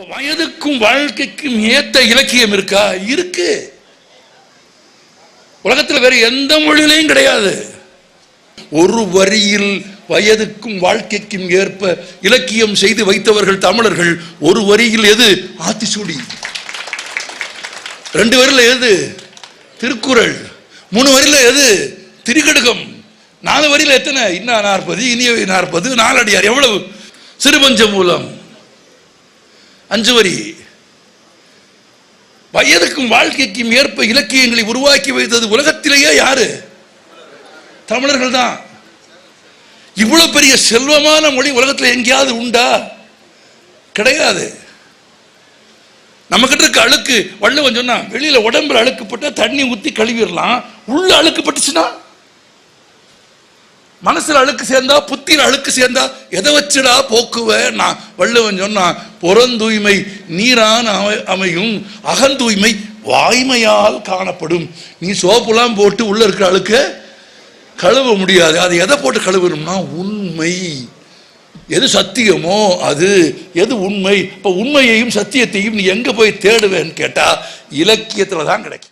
வயதுக்கும் வாழ்க்கைக்கும் ஏத்த இலக்கியம் இருக்கா? இருக்கு. உலகத்தில் வேற எந்த மொழியிலையும் கிடையாது. ஒரு வரியில் வயதுக்கும் வாழ்க்கைக்கும் ஏற்ப இலக்கியம் செய்து வைத்தவர்கள் தமிழர்கள் ஒரு வரியில் எது? ஆத்திசூடி ரெண்டு வரியில் எது? திருக்குறள். மூணு வரியில் எது? திரிகடுகம். நாலு வரியில் எத்தனை? இன்னா நாற்பது இனியவை நாற்பது நாலடியார். எவ்வளவு? சிறுபஞ்ச மூலம். அஞ்சு வரி. வயதுக்கும் வாழ்க்கைக்கும் ஏற்ப இலக்கியங்களை உருவாக்கி வைத்தது உலகத்திலேயே யாரு? தமிழர்கள் தான். இவ்வளவு பெரிய செல்வமான மொழி உலகத்தில் எங்கேயாவது உண்டா? கிடையாது. நம்ம கிட்ட இருக்க அழுக்கு வள்ளுவன் சொன்னா வெளியில உடம்புல அழுக்குப்பட்டா தண்ணி ஊத்தி கழுவிடலாம் உள்ள அழுக்குப்பட்டுச்சுன்னா மனசுல அழுக்கு சேர்ந்தா புத்தியில் அழுக்கு சேர்ந்தா எதை வச்சுடா போக்குவ? நான் வள்ளுவன் சொன்னான் புறந்தூய்மை நீரான் அமை- அமையும் அகந்தூய்மை வாய்மையால் காணப்படும். நீ சோப்புலாம் போட்டு உள்ள இருக்கிற அழுக்க கழுவ முடியாது. அது எதை போட்டு கழுவணும்னா உண்மை. எது சத்தியமோ அது. எது உண்மை? இப்போ உண்மையையும் சத்தியத்தையும் நீ எங்கே போய் தேடுவேன்னு கேட்டால் இலக்கியத்தில் தான் கிடைக்கும்.